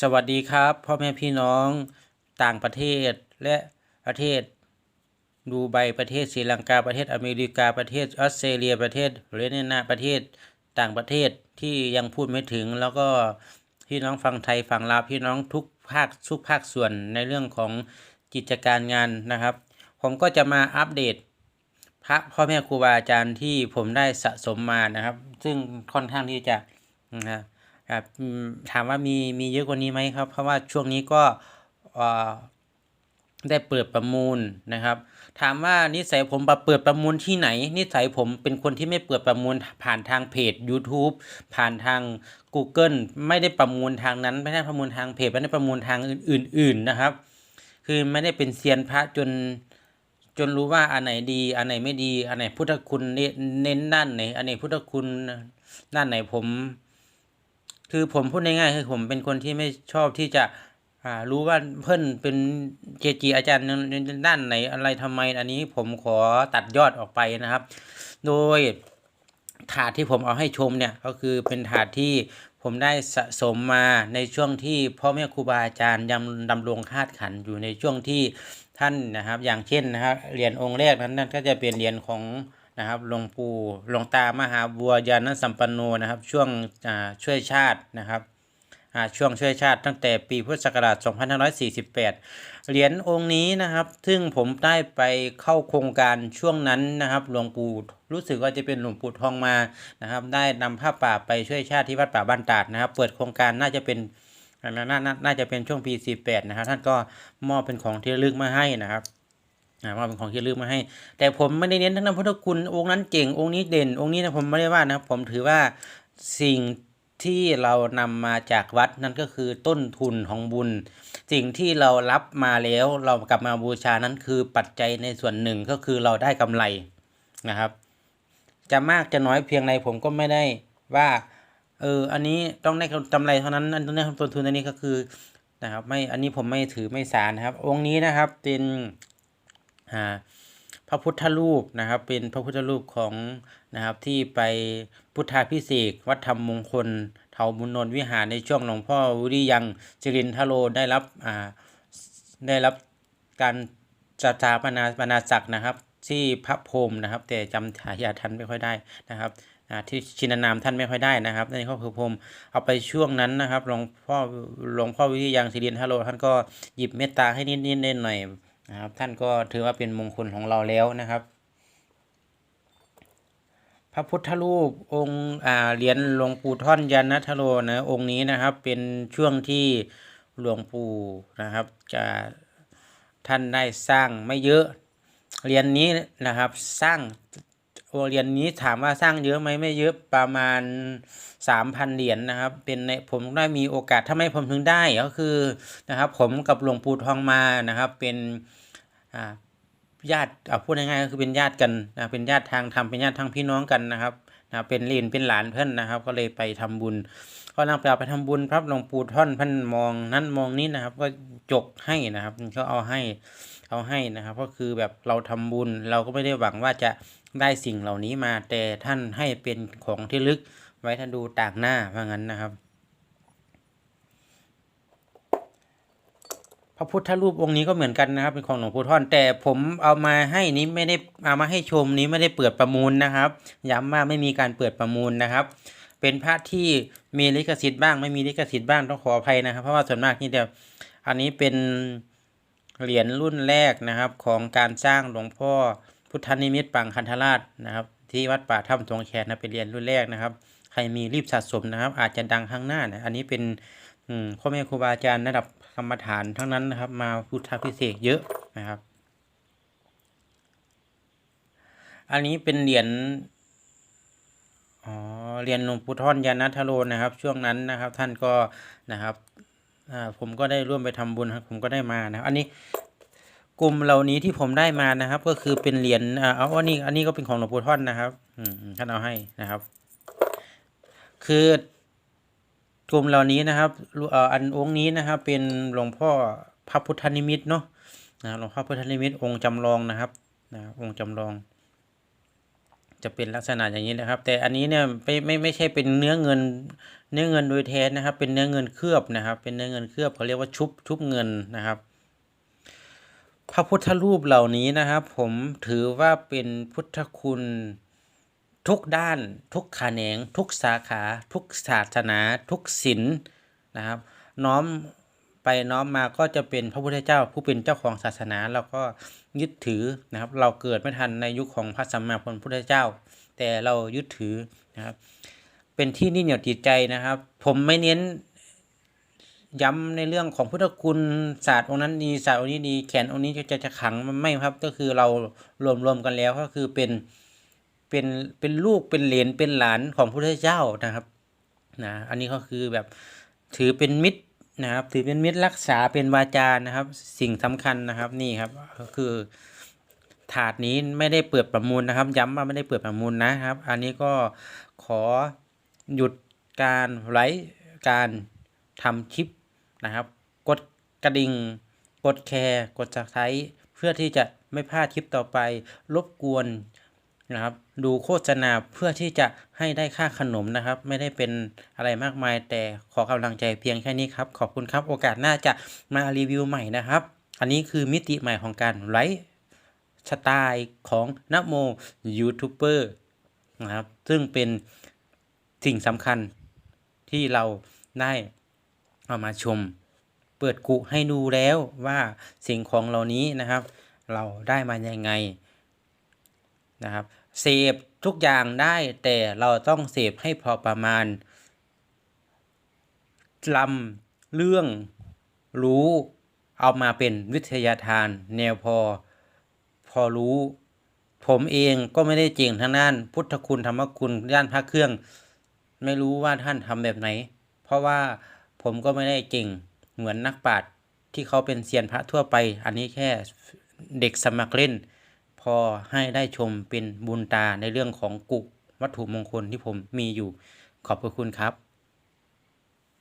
สวัสดีครับพ่อแม่พี่น้องต่างประเทศและประเทศดูไบประเทศศรีลังกาประเทศอเมริกาประเทศออสเตรเลียประเทศเรเนนาประเทศต่างประเทศที่ยังพูดไม่ถึง แล้วก็พี่น้องฟังไทยฝั่งลาวพี่น้องทุกภาคทุกภาคส่วนในเรื่องของกิจการงานนะครับ ผมก็จะมาอัปเดต พระพ่อแม่ครูบาอาจารย์ที่ผมได้สะสมมานะครับ ซึ่งค่อนข้างที่จะนะครับ อืมถามว่ามีมีเยอะกว่านี้ไหมครับ เพราะว่าช่วงนี้ก็ได้เปิดประมูลนะครับ ถามว่านิสัยผมปเปิดประมูลที่ไหน นิสัยผมเป็นคนที่ไม่เปิดประมูลผ่านทางเพจ YouTube ผ่านทาง Google ไม่ได้ประมูลทางนั้น ไม่ได้ประมูลทางเพจไม่ได้ประมูลทางอื่น ๆนะครับ คือไม่ได้เป็นเซียนพระจนจนรู้ว่าอันไหนดี อันไหนไม่ดี อันไหนพุทธคุณเน้นเน้นด้านไหน อันไหนพุทธคุณด้านไหนผม คือผมพูดง่ายๆคือผมเป็นคนที่ไม่ชอบที่จะอ่ารู้ว่าเพื่อนเป็นเกจิอาจารย์ในด้านไหนอะไรทำไมอันนี้ผมขอตัดยอดออกไปนะครับ โดยถาดที่ผมเอาให้ชมเนี่ยก็คือเป็นถาดที่ผมได้สะสมมาในช่วงที่พ่อแม่ครูบาอาจารย์ยังดำรงคาดขันอยู่ในช่วงที่ท่านนะครับ อย่างเช่นนะครับเหรียญองค์แรกนั้นนั่นก็จะเป็นเหรียญของ นะครับหลวงปู่หลวงตามหาบัวยานสัมปันโนนะครับ ช่วงช่วยชาตินะครับช่วงช่วยชาติตั้งแต่ปีพุทธศักราช 2548 เหรียญองค์นี้นะครับ ซึ่งผมได้ไปเข้าโครงการช่วงนั้นนะครับ หลวงปู่รู้สึกว่าจะเป็นหลวงปู่ทองมานะครับ ได้นำผ้าป่าไปช่วยชาติที่วัดป่าบ้านตาดนะครับ เปิดโครงการน่าจะเป็นนานนาน่าจะเป็นช่วงปี 48 นะครับ ท่านก็มอบเป็นของที่ระลึกมาให้นะครับ อ่ามอบเป็นของที่ลึกมาให้ แต่ผมไม่ได้เน้นทั้งนั้นพุทธคุณองค์นั้นเก่งองค์นี้เด่น องค์นี้นะผมไม่ได้ว่านะครับผมถือว่าสิ่งที่เรานำมาจากวัดนั่นก็คือต้นทุนของบุญ สิ่งที่เรารับมาแล้วเรากลับมาบูชานั้นคือปัจจัยในส่วนหนึ่งก็คือเราได้กำไรนะครับ จะมากจะน้อยเพียงไรผมก็ไม่ได้ว่าเอออันนี้ต้องได้กำไรเท่านั้นอันต้องได้ต้นทุนอันนี้ก็คือนะครับไม่อันนี้ผมไม่ถือไม่สารนะครับ องค์นี้นะครับเป็น พระพุทธรูปนะครับ เป็นพระพุทธรูปของนะครับที่ไปพุทธาพิเศษวัดธรรมมงคลเทาบุญนนท์วิหารในช่วงหลวงพ่อวุริยังจรินทโรได้รับอ่าได้รับการสถาปนาปนาศักนะครับที่พระพรมนะครับ แต่จำฉายาท่านไม่ค่อยได้นะครับอ่าที่ชินนามท่านไม่ค่อยได้นะครับนี่ก็คือพรมเอาไปช่วงนั้นนะครับหลวงพ่อหลวงพ่อวิริยังสิรินทโรท่านก็หยิบเมตตาให้นิดนิดๆหน่อย นะครับ ท่านก็ถือว่าเป็นมงคลของเราแล้วนะครับ พระพุทธรูปองค์อ่าเหรียญหลวงปู่ท่อนยันนัทโรนะองค์นี้นะครับ เป็นช่วงที่หลวงปู่นะครับ จะท่านได้สร้างไม่เยอะเหรียญนี้นะครับ สร้าง โอเหรียญนี้ถามว่าสร้างเยอะไหมไม่เยอะประมาณสามพันเหรียญนะครับ เป็นในผมได้มีโอกาสถ้าไม่ผมถึงได้ก็คือนะครับ ผมกับหลวงปู่ทองมานะครับ เป็นญาติเอาพูดง่ายๆก็คือเป็นญาติกันนะเป็นญาติทางธรรมเป็นญาติทางพี่น้องกันนะครับ นะเป็นลีนเป็นหลานเพื่อนนะครับ ก็เลยไปทำบุญพอนำไปทำบุญพระหลวงปู่ท่อนพันมองนั่นมองนี้นะครับ ก็จกให้นะครับก็เอาให้เอาให้นะครับ ก็คือแบบเราทำบุญเราก็ไม่ได้หวังว่าจะได้สิ่งเหล่านี้มาแต่ท่านให้เป็นของที่ลึกไว้ท่านดูต่างหน้าว่างั้นนะครับ พระพุทธรูปองค์นี้ก็เหมือนกันนะครับ เป็นของหลวงปู่ท่อน แต่ผมเอามาให้นี้ไม่ได้เอามาให้ชมนี้ไม่ได้เปิดประมูลนะครับ ย้ำว่าไม่มีการเปิดประมูลนะครับ เป็นพระที่มีลิขสิทธิ์บ้าง ไม่มีลิขสิทธิ์บ้างต้องขออภัยนะครับ เพราะว่าส่วนมากนี่เดียวอันนี้เป็นเหรียญรุ่นแรกนะครับ ของการสร้างหลวงพ่อพุทธนิมิตปังคันธราชนะครับ ที่วัดป่าถ้ำทวงแขนนะเป็นเหรียญรุ่นแรกนะครับ ใครมีรีบสะสมนะครับ อาจจะดังข้างหน้านะอันนี้เป็นอืมพ่อแม่ครูบาอาจารย์ระดับ กรรมฐานทั้งนั้นนะครับ มาพุทธพิเศษเยอะนะครับ อันนี้เป็นเหรียญอ๋อเหรียญหลวงปู่ท่อนยานัทโรนะครับ ช่วงนั้นนะครับ ท่านก็นะครับผมก็ได้ร่วมไปทำบุญครับผมก็ได้มานะอันนี้กลุ่มเหล่านี้ที่ผมได้มานะครับ ก็คือเป็นเหรียญอ่าเอาอันนี้ อันนี้ก็เป็นของหลวงปู่ท่อนนะครับ อืมท่านเอาให้นะครับ คือ กลุ่มเหล่านี้นะครับอันองค์นี้นะครับเป็นหลวงพ่อพระพุทธนิมิตเนาะนะหลวงพ่อพุทธนิมิตองค์จำลองนะครับนะองค์จำลอง จะเป็นลักษณะอย่างนี้นะครับ แต่อันนี้เนี่ยไม่ไม่ไม่ใช่เป็นเนื้อเงิน เนื้อเงินโดยแท้นะครับ เป็นเนื้อเงินเคลือบนะครับ เป็นเนื้อเงินเคลือบเขาเรียกว่าชุบชุบเงินนะครับพระพุทธรูปเหล่านี้นะครับ ผมถือว่าเป็นพุทธคุณ ทุกด้าน ทุกแขนง ทุกสาขา ทุกศาสนา ทุกศิลนะครับ น้อมไปน้อมมาก็จะเป็นพระพุทธเจ้าผู้เป็นเจ้าของศาสนาเราก็ยึดถือนะครับ เราเกิดไม่ทันในยุคของพระสัมมาสัมพุทธเจ้า แต่เรายึดถือนะครับ เป็นที่นิ่งเหนียวจิตใจนะครับ ผมไม่เน้นย้ำในเรื่องของพุทธคุณศาสตร์องค์นั้นดีศาสตร์องค์นี้ดีแขนองค์นี้จะจะขังไม่ครับ ก็คือเรารวมรวมกันแล้วก็คือเป็น เป็นเป็นลูกเป็นเหลนเป็นหลานของพระพุทธเจ้านะครับนะอันนี้ก็คือแบบถือเป็นมิตรนะครับ ถือเป็นมิตรรักษาเป็นวาจานะครับ สิ่งสำคัญนะครับนี่ครับก็คือถาดนี้ไม่ได้เปิดประมูลนะครับ ย้ำว่าไม่ได้เปิดประมูลนะครับ อันนี้ก็ขอหยุดการไลฟ์การทำคลิปนะครับ กดกระดิ่งกดแชร์กด subscribe เพื่อที่จะไม่พลาดคลิปต่อไป รบกวน นะครับ ดูโฆษณาเพื่อที่จะให้ได้ค่าขนมนะครับ ไม่ได้เป็นอะไรมากมาย แต่ขอกำลังใจเพียงแค่นี้ครับ ขอบคุณครับ โอกาสหน้าจะมารีวิวใหม่นะครับ อันนี้คือมิติใหม่ของการไลฟ์สไตล์ของนโมยูทูบเบอร์นะครับ ซึ่งเป็นสิ่งสำคัญที่เราได้เอามาชม เปิดกุให้ดูแล้วว่าสิ่งของเหล่านี้นะครับ เราได้มายังไง นะครับเสพทุกอย่างได้แต่เราต้องเสพให้พอประมาณลำเรื่องรู้เอามาเป็นวิทยาทาน แนวพอ พอรู้ ผมเองก็ไม่ได้เก่งทางด้าน พุทธคุณธรรมคุณด้านพระเครื่อง ไม่รู้ว่าท่านทำแบบไหน เพราะว่าผมก็ไม่ได้เก่งเหมือนนักปราชญ์ที่เขาเป็นเซียนพระทั่วไป อันนี้แค่เด็กสมัครเล่น พอให้ได้ชมเป็นบุญตาในเรื่องของกุวัตถุมงคลที่ผมมีอยู่ขอบพระคุณครับ